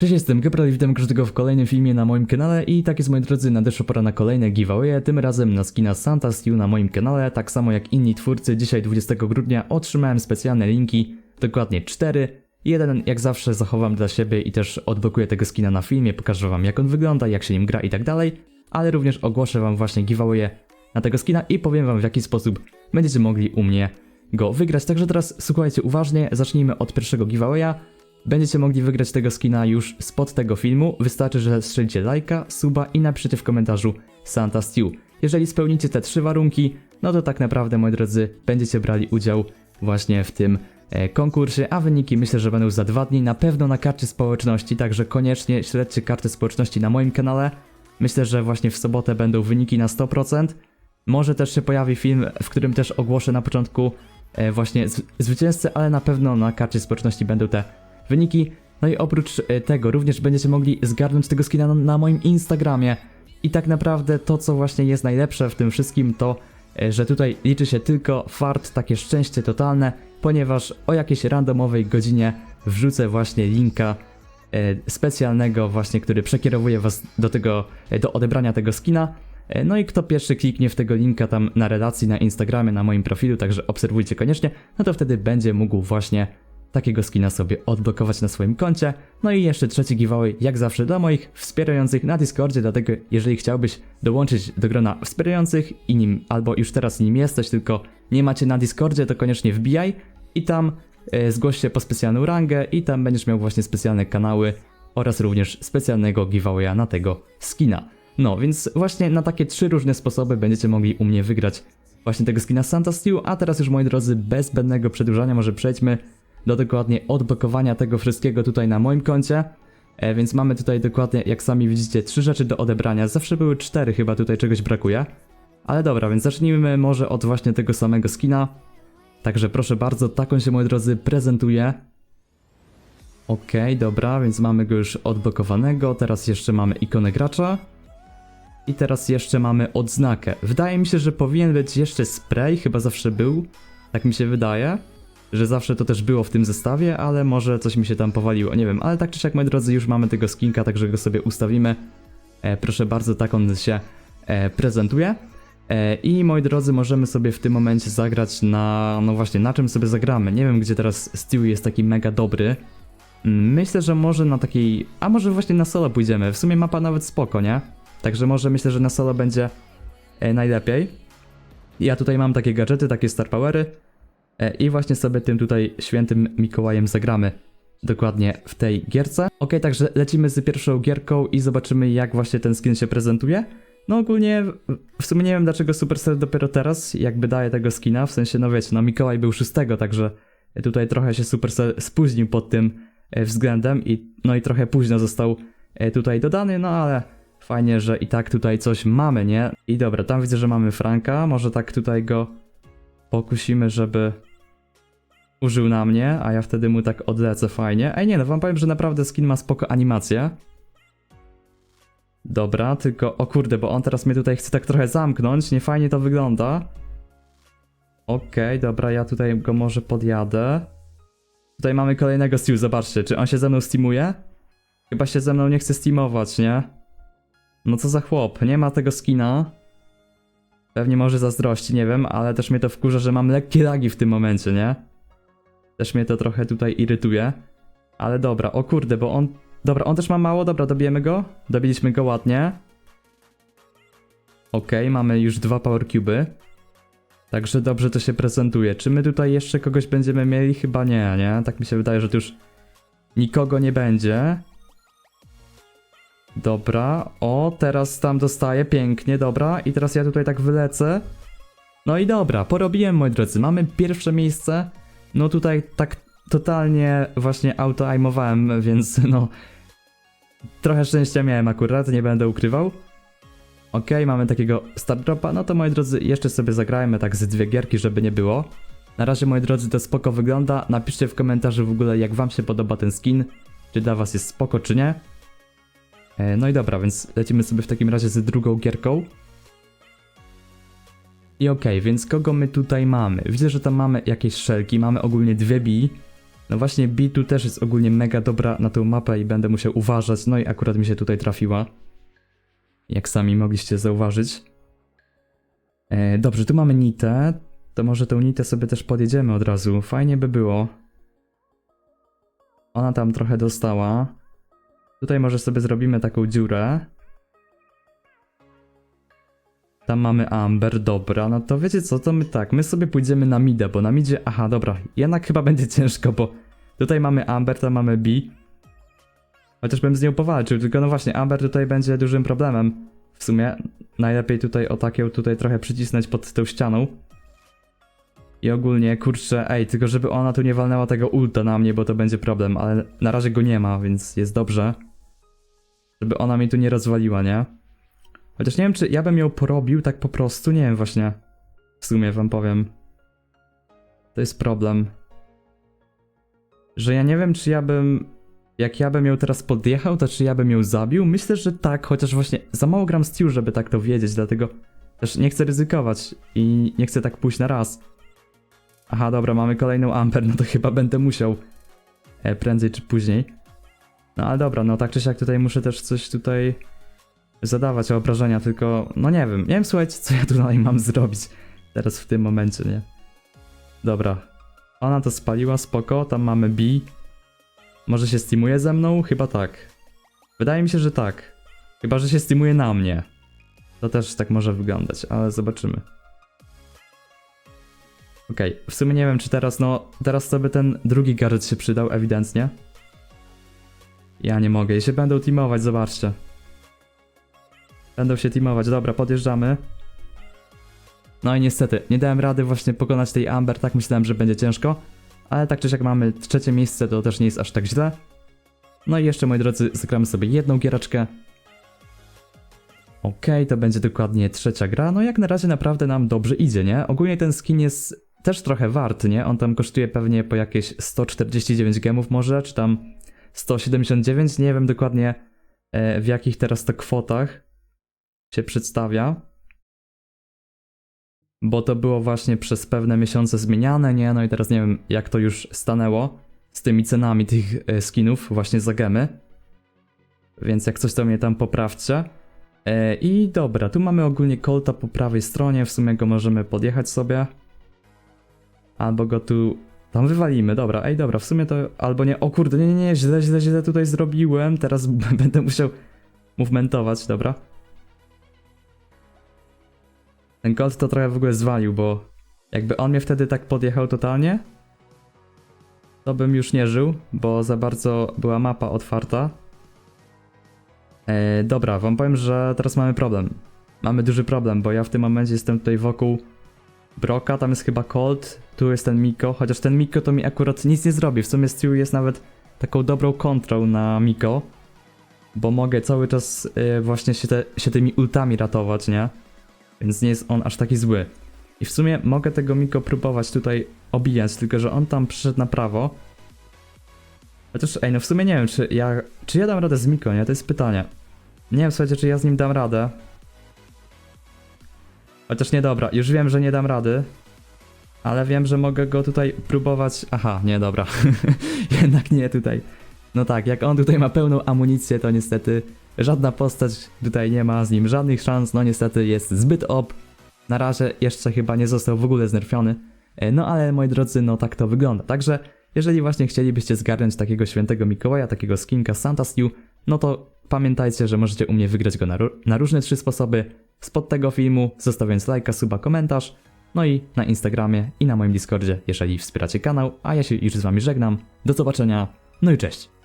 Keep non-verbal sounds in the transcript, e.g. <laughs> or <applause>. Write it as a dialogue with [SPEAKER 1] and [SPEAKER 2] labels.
[SPEAKER 1] Cześć, jestem Gabriel i witam każdego w kolejnym filmie na moim kanale i tak jest moi drodzy, nadeszła pora na kolejne giveawaye, tym razem na skina Santa Stew na moim kanale, tak samo jak inni twórcy, dzisiaj 20 grudnia otrzymałem specjalne linki, dokładnie 4, jeden jak zawsze zachowam dla siebie i też odblokuję tego skina na filmie, pokażę wam jak on wygląda, jak się nim gra i tak dalej, ale również ogłoszę wam właśnie giveawaye na tego skina i powiem wam w jaki sposób będziecie mogli u mnie go wygrać, także teraz słuchajcie uważnie, zacznijmy od pierwszego giveawaya, Będziecie mogli wygrać tego skina już spod tego filmu. Wystarczy, że strzelicie lajka, suba i napiszecie w komentarzu Santa Stew. Jeżeli spełnicie te trzy warunki, no to tak naprawdę, moi drodzy, będziecie brali udział właśnie w tym e, konkursie, a wyniki myślę, że będą za dwa dni, na pewno na karcie społeczności, także koniecznie śledźcie kartę społeczności na moim kanale. Myślę, że właśnie w sobotę będą wyniki na 100%. Może też się pojawi film, w którym też ogłoszę na początku e, właśnie zw- zwycięzcę, ale na pewno na karcie społeczności będą te wyniki. No i oprócz e, tego również będziecie mogli zgarnąć tego skina na, moim Instagramie. I tak naprawdę to, co właśnie jest najlepsze w tym wszystkim, to e, że tutaj liczy się tylko fart, takie szczęście totalne, ponieważ o jakiejś randomowej godzinie wrzucę właśnie linka e, specjalnego właśnie, który przekierowuje was do tego, do odebrania tego skina. No i kto pierwszy kliknie w tego linka tam na relacji na Instagramie, na moim profilu, także obserwujcie koniecznie, no to wtedy będzie mógł właśnie takiego skina sobie odblokować na swoim koncie. No i jeszcze trzeci giveaway, jak zawsze dla moich wspierających na Discordzie, dlatego jeżeli chciałbyś dołączyć do grona wspierających i nim, albo już teraz nim jesteś, tylko nie macie na Discordzie, to koniecznie wbijaj i tam e, zgłoś się po specjalną rangę i tam będziesz miał właśnie specjalne kanały oraz również specjalnego giveawaya na tego skina. No, więc właśnie na takie trzy różne sposoby będziecie mogli u mnie wygrać właśnie tego skina Santa Stew, a teraz już moi drodzy, bez zbędnego przedłużania może przejdźmy do dokładnie odblokowania tego wszystkiego tutaj na moim koncie. E, więc mamy tutaj dokładnie, jak sami widzicie, trzy rzeczy do odebrania. Zawsze były cztery, chyba tutaj czegoś brakuje. Ale dobra, więc zacznijmy może od właśnie tego samego skina. Także proszę bardzo, tak on się, moi drodzy, prezentuje. Okej, dobra, więc mamy go już odblokowanego. Teraz jeszcze mamy ikonę gracza. I teraz jeszcze mamy odznakę. Wydaje mi się, że powinien być jeszcze spray, chyba zawsze był. Tak mi się wydaje że zawsze to też było w tym zestawie, ale może coś mi się tam powaliło, nie wiem, ale tak czy siak, moi drodzy, już mamy tego skinka, także go sobie ustawimy. E, proszę bardzo, tak on się e, prezentuje. E, I moi drodzy, możemy sobie w tym momencie zagrać na, no właśnie, na czym sobie zagramy. Nie wiem, gdzie teraz Stewie jest taki mega dobry. Mm, Myślę, że może na takiej, a może właśnie na solo pójdziemy. W sumie mapa nawet spoko, nie? Także może myślę, że na solo będzie e, najlepiej. Ja tutaj mam takie gadżety, takie star powery. E, I właśnie sobie tym tutaj świętym Mikołajem zagramy dokładnie w tej gierce. Ok, także lecimy z pierwszą gierką i zobaczymy jak właśnie ten skin się prezentuje. No ogólnie w- sumie nie wiem dlaczego Supercell dopiero teraz jakby daje tego skina, w sensie no wiecie, no Mikołaj był 6, także tutaj trochę się Supercell spóźnił pod tym e, względem i no i trochę późno został e, tutaj dodany, no ale fajnie, że i tak tutaj coś mamy, nie? I dobra, tam widzę, że mamy Franka, może tak tutaj go pokusimy, żeby użył na mnie, a ja wtedy mu tak odlecę fajnie. Ej, nie, no wam powiem, że naprawdę skin ma spoko animację. Dobra, tylko, o kurde, bo on teraz mnie tutaj chce tak trochę zamknąć, nie fajnie to wygląda. Okej, dobra, ja tutaj go może podjadę. Tutaj mamy kolejnego Stew, zobaczcie, czy on się ze mną steamuje? Chyba się ze mną nie chce steamować, nie? No co za chłop, nie ma tego skina. Pewnie może zazdrości, nie wiem, ale też mnie to wkurza, że mam lekkie lagi w tym momencie, nie? Też mnie to trochę tutaj irytuje. Ale dobra, o kurde, bo on... Dobra, on też ma mało, dobra, dobijemy go. Dobiliśmy go ładnie. Okej, mamy już dwa power cuby. Także dobrze to się prezentuje. Czy my tutaj jeszcze kogoś będziemy mieli? Chyba nie, nie? Tak mi się wydaje, że tu już nikogo nie będzie. Dobra, o, teraz tam dostaję, pięknie, dobra. I teraz ja tutaj tak wylecę. No i dobra, porobiłem, moi drodzy. Mamy pierwsze miejsce. No tutaj tak totalnie właśnie auto-aimowałem, więc no... Trochę szczęścia miałem akurat, nie będę ukrywał. Okej, mamy takiego start dropa, no to moi drodzy, jeszcze sobie zagrajmy tak z dwie gierki, żeby nie było. Na razie, moi drodzy, to spoko wygląda. Napiszcie w komentarzu w ogóle, jak wam się podoba ten skin. Czy dla was jest spoko, czy nie. E, No i dobra, więc lecimy sobie w takim razie z drugą gierką. I okej, więc kogo my tutaj mamy? Widzę, że tam mamy jakieś szelki, mamy ogólnie dwie bi. No właśnie, B tu też jest ogólnie mega dobra na tą mapę i będę musiał uważać. No i akurat mi się tutaj trafiła. Jak sami mogliście zauważyć. E, dobrze, tu mamy nitę. To może tą nitę sobie też podjedziemy od razu. Fajnie by było. Ona tam trochę dostała. Tutaj może sobie zrobimy taką dziurę. Tam mamy Amber, dobra, no to wiecie co, to my tak, my sobie pójdziemy na midę, bo na midzie, aha, dobra, jednak chyba będzie ciężko, bo tutaj mamy Amber, tam mamy B. Chociaż bym z nią powalczył, tylko no właśnie, Amber tutaj będzie dużym problemem. W sumie, najlepiej tutaj o taką tutaj trochę przycisnąć pod tą ścianą. I ogólnie, kurczę, ej, tylko żeby ona tu nie walnęła tego ulta na mnie, bo to będzie problem, ale na razie go nie ma, więc jest dobrze. Żeby ona mi tu nie rozwaliła, nie? Chociaż nie wiem, czy ja bym ją porobił tak po prostu, nie wiem właśnie. W sumie wam powiem. To jest problem. Że ja nie wiem, czy ja bym... Jak ja bym ją teraz podjechał, to czy ja bym ją zabił? Myślę, że tak, chociaż właśnie za mało gram Stew, żeby tak to wiedzieć, dlatego też nie chcę ryzykować i nie chcę tak pójść na raz. Aha, dobra, mamy kolejną Amper, no to chyba będę musiał e, prędzej czy później. No ale dobra, no tak czy siak tutaj muszę też coś tutaj zadawać obrażenia, tylko no nie wiem, nie wiem słuchajcie, co ja tutaj mam zrobić teraz w tym momencie, nie? Dobra, ona to spaliła, spoko, tam mamy B. Może się steamuje ze mną? Chyba tak. Wydaje mi się, że tak. Chyba, że się steamuje na mnie. To też tak może wyglądać, ale zobaczymy. Okej, w sumie nie wiem, czy teraz, no, teraz sobie ten drugi gadżet się przydał, ewidentnie. Ja nie mogę, i się będą teamować, zobaczcie. Będą się teamować, dobra, podjeżdżamy. No i niestety, nie dałem rady właśnie pokonać tej Amber, tak myślałem, że będzie ciężko. Ale tak czy siak mamy trzecie miejsce, to też nie jest aż tak źle. No i jeszcze, moi drodzy, zagramy sobie jedną giereczkę. Okej, to będzie dokładnie trzecia gra. No jak na razie naprawdę nam dobrze idzie, nie? Ogólnie ten skin jest też trochę wart, nie? On tam kosztuje pewnie po jakieś 149 gemów może, czy tam 179, nie wiem dokładnie e, w jakich teraz to kwotach się przedstawia. Bo to było właśnie przez pewne miesiące zmieniane, nie? No i teraz nie wiem, jak to już stanęło z tymi cenami tych e, skinów właśnie za gemy. Więc jak coś to mnie tam poprawcie. E, I dobra, tu mamy ogólnie Colta po prawej stronie, w sumie go możemy podjechać sobie. Albo go tu tam wywalimy, dobra, ej dobra, w sumie to albo nie, o kurde, nie, nie, nie, źle, źle, źle tutaj zrobiłem, teraz <laughs> będę musiał movementować, dobra. Ten Colt to trochę w ogóle zwalił, bo jakby on mnie wtedy tak podjechał totalnie, to bym już nie żył, bo za bardzo była mapa otwarta. E, dobra, wam powiem, że teraz mamy problem. Mamy duży problem, bo ja w tym momencie jestem tutaj wokół Broka, tam jest chyba Colt, tu jest ten Miko, chociaż ten Miko to mi akurat nic nie zrobi. W sumie Stew jest nawet taką dobrą kontrą na Miko, bo mogę cały czas e, właśnie się, te, się tymi ultami ratować, nie? Więc nie jest on aż taki zły. I w sumie mogę tego Miko próbować tutaj obijać, tylko że on tam przyszedł na prawo. Chociaż, ej, no w sumie nie wiem, czy ja, czy ja dam radę z Miko, nie? To jest pytanie. Nie wiem, słuchajcie, czy ja z nim dam radę. Chociaż nie, dobra, już wiem, że nie dam rady. Ale wiem, że mogę go tutaj próbować... Aha, nie, dobra. <laughs> Jednak nie tutaj. No tak, jak on tutaj ma pełną amunicję, to niestety żadna postać tutaj nie ma z nim żadnych szans. No niestety jest zbyt op. Na razie jeszcze chyba nie został w ogóle znerfiony. E, No ale moi drodzy, no tak to wygląda. Także jeżeli właśnie chcielibyście zgarnąć takiego świętego Mikołaja, takiego skinka Santa Stew, no to pamiętajcie, że możecie u mnie wygrać go na, na różne trzy sposoby. Spod tego filmu, zostawiając lajka, suba, komentarz. No i na Instagramie i na moim Discordzie, jeżeli wspieracie kanał. A ja się już z wami żegnam. Do zobaczenia. No i cześć.